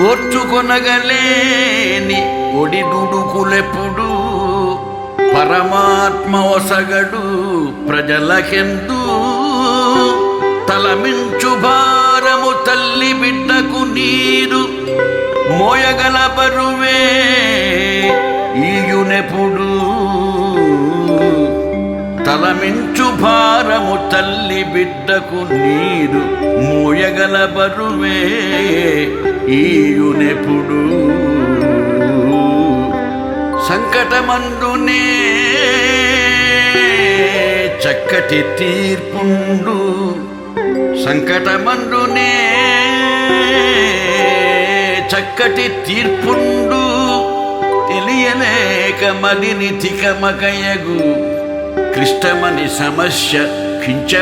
ఓర్చుకొనగలేని ఒడిదుడుకులెప్పుడు పరమాత్మ ఒసగడు ప్రజలకెందు? తలమించు భారము తల్లి బిడ్డకు నీరు మోయగల బరువే ఈయునెప్పుడు? భారమించు భారము తల్లి బిడ్డకు నీరు మూయగల బరువే ఈయునెప్పుడు సంకటమందునే చక్కటి తీర్పుండు. సంకటమందునే చక్కటి తీర్పుండు. తెలియలేక మదిని తికమకయగు క్లిష్టమని సమస్య కించపడగనేల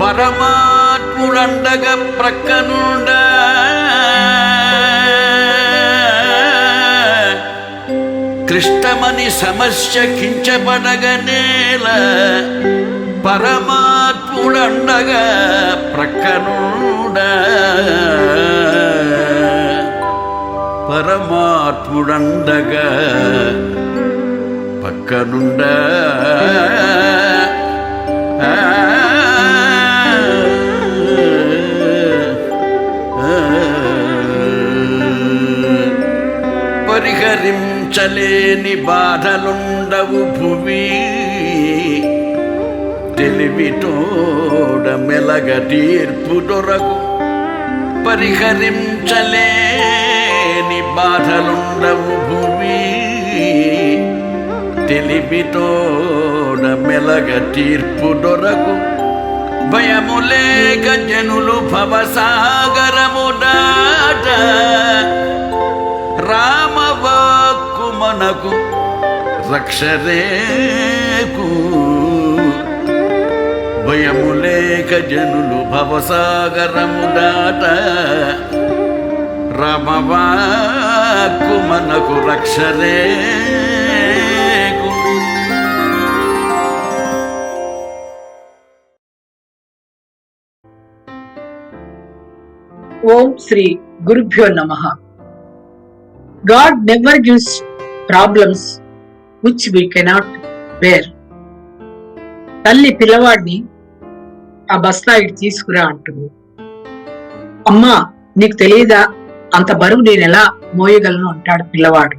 పరమాత్ముడండగా ప్రక్కనుండా. క్లిష్టమని సమస్య కించబడగనేల పరమాత్ముడండగా ప్రక్కనుండ. పరమాత్ముడండగా పక్కనుండా. పరిహరించలేని బాధలుండవు భువి. తెలివితోడ మెలగ తీర్పు దొరకు. పరిహరించలేని బాధలుండవు భూమి తెలివితోడ మెలగ తీర్పు దొరకు. భయము లేక జనులు భవసాగరము దాట రామవాక్కు మనకు రక్షరేకు. భయము లేక జనులు భవసాగరము దాట రామవాక్కు మనకు రక్షరేకు. ఓం శ్రీ గురుభ్యో నమ. God never gives problems which we cannot bear. తల్లి పిల్లవాడిని ఆ బస్తా ఇటు తీసుకురా అంటుంది. అమ్మా నీకు తెలియదా? అంత బరువు నేను ఎలా మోయగలను? అంటాడు పిల్లవాడు.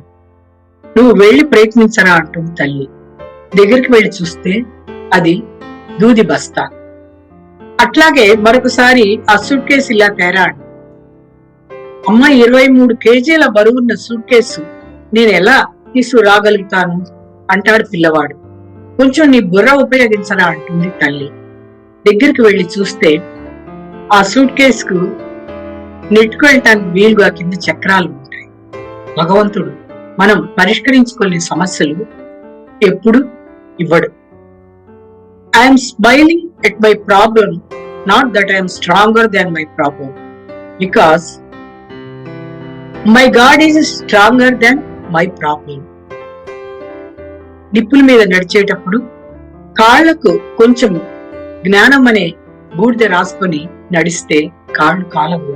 నువ్వు వెళ్ళి ప్రయత్నించరా? అంటుంది తల్లి. దగ్గరికి వెళ్ళి చూస్తే అది దూది బస్తా. అట్లాగే మరొకసారి ఆ సూట్ కేసు ఇలా తేరాడు అమ్మ ఇరవై మూడు కేజీల బరువున్న సూట్ కేసు నేను ఎలా తీసుకురాగలుగుతాను? అంటాడు పిల్లవాడు. కొంచెం నీ బుర్ర ఉపయోగించరా అంటుంది తల్లి. దగ్గరికి వెళ్ళి చూస్తే ఆ సూట్ కేసుకు నెట్టుకెళ్ళటానికి వీలుగా కింద చక్రాలు ఉంటాయి. భగవంతుడు మనం పరిష్కరించుకునే సమస్యలు ఎప్పుడు ఇవ్వడు. I'm smiling at my problem not that I'm stronger than my problem because my God is stronger then my problem నిప్పుల మీద నడిచేటప్పుడు కాళ్ళకు కొంచెం జ్ఞానం అనే బూడిద రాసుకొని నడిస్తే కాళ్ళు కాలవు.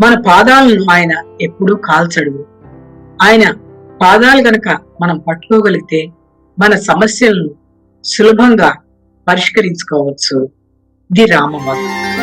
మన పాదాలను ఆయన ఎప్పుడూ కాల్చడు. ఆయన పాదాలు గనక మనం పట్టుకోగలిగితే మన సమస్యలను సులభంగా పరిష్కరించుకోవచ్చు. ది రామవాక్యం.